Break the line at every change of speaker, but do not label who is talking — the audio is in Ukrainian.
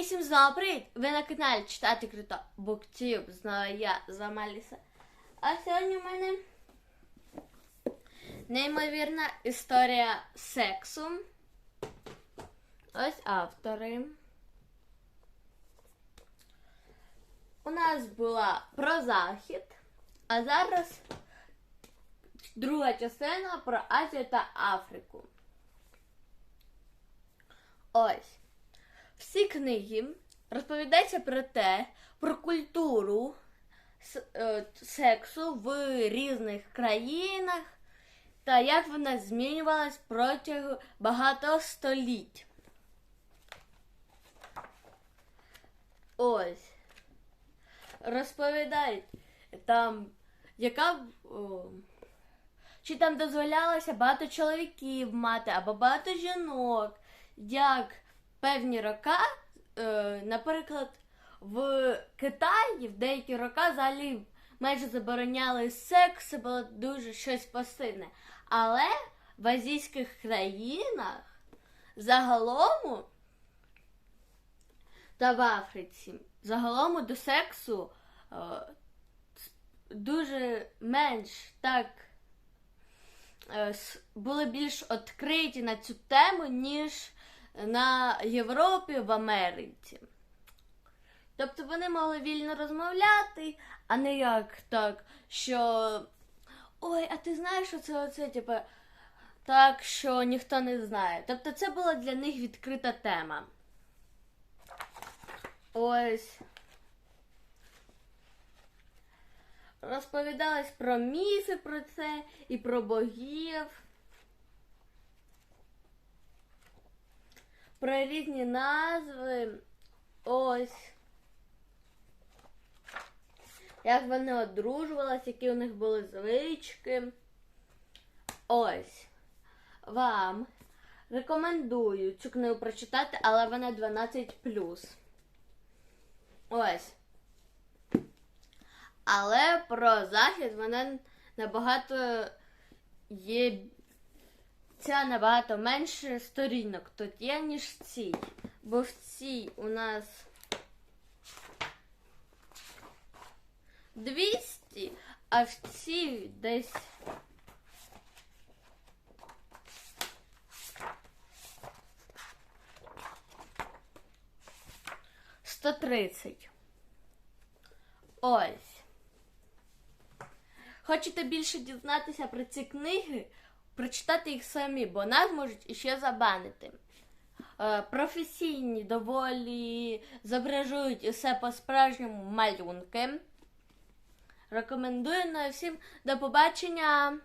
І всім знову привіт! Ви на каналі Читати Круто Буктюб. Знову я з. А сьогодні в мене неймовірна історія сексу. Ось автори. У нас була про захід, а зараз друга частина про Азію та Африку. Ось. Всі книги розповідаються про те, про культуру е, сексу в різних країнах та як вона змінювалась протягом багато століть. Ось. Розповідають там, яка. о, чи там дозволялося багато чоловіків мати або багато жінок, як певні роки, е, наприклад, в Китаї в деякі роки взагалі майже забороняли секс, це було дуже щось пасивне. Але в азійських країнах загалом та в Африці загалом до сексу е, дуже менш так е, були більш відкриті на цю тему, ніж на Європі в Америці. Тобто вони могли вільно розмовляти, а не як так, що ой, а ти знаєш, що це оце, типу, так, що ніхто не знає. Тобто це була для них відкрита тема. Ось. Розповідалось про міфи про це і про богів. Про різні назви. Ось. Як вони одружувалися, які у них були звички. Ось. Вам рекомендую цю книгу прочитати, але вона 12. Ось. Але про захід вона набагато є. Ця набагато менше сторінок тут є, ніж в цій. Бо в цій у нас 200, а в цій десь. Сто тридцять. Ось. Хочете більше дізнатися про ці книги? Прочитати їх самі, бо нас можуть іще забанити. Е, професійні доволі зображують усе по-справжньому малюнки. Рекомендую на всім до побачення!